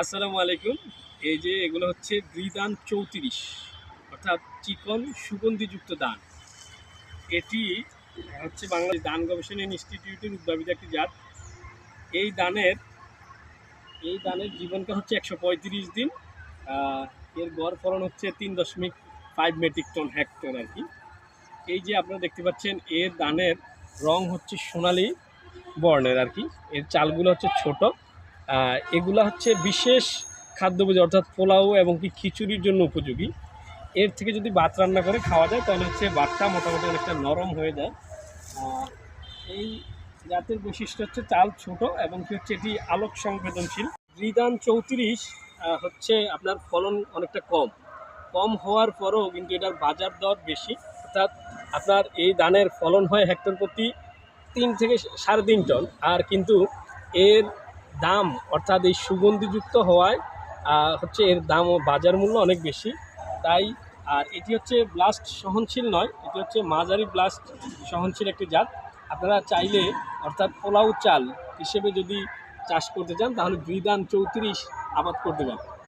আসসালামু আলাইকুম। এই যে এগুলো হচ্ছে ব্রিদান চৌত্রিশ, অর্থাৎ চিকন সুগন্ধিযুক্ত দান। এটি হচ্ছে বাংলাদেশ দান গবেষণা ইনস্টিটিউটের উদ্ভাবিত একটি জাত। এই দানের এই দানের জীবনকাল হচ্ছে একশো পঁয়ত্রিশ দিন। এর গড় ফলন হচ্ছে তিন দশমিক ফাইভ মেট্রিক টন হেক্টর আর কি। এই যে আপনারা দেখতে পাচ্ছেন, এর দানের রং হচ্ছে সোনালি বর্ণের আর কি। এর চালগুলো হচ্ছে ছোট। এগুলা হচ্ছে বিশেষ খাদ্যভোজী, অর্থাৎ পোলাও এবং কি খিচুড়ির জন্য উপযোগী। এর থেকে যদি ভাত রান্না করে খাওয়া যায়, তাহলে হচ্ছে ভাতটা মোটামুটি অনেকটা নরম হয়ে যায়। এই জাতের বৈশিষ্ট্য হচ্ছে চাল ছোট এবং কি হচ্ছে এটি আলোক সংবেদনশীল। রিদান চৌত্রিশ হচ্ছে আপনার ফলন অনেকটা কম। কম হওয়ার পরেও কিন্তু এটার বাজার দর বেশি। অর্থাৎ আপনার এই ধানের ফলন হয় হেক্টর প্রতি তিন থেকে সাড়ে তিন টন। আর কিন্তু এর দাম অর্থাৎ এই সুগন্ধিযুক্ত হওয়ায় হচ্ছে এর দাম ও বাজার মূল্য অনেক বেশি। তাই আর এটি হচ্ছে ব্লাস্ট সহনশীল নয়, এটি হচ্ছে মাঝারি ব্লাস্ট সহনশীল একটি জাত। আপনারা চাইলে অর্থাৎ পোলাও চাল হিসেবে যদি চাষ করতে চান, তাহলে দুই দান চৌত্রিশ আবাদ করতে পারেন।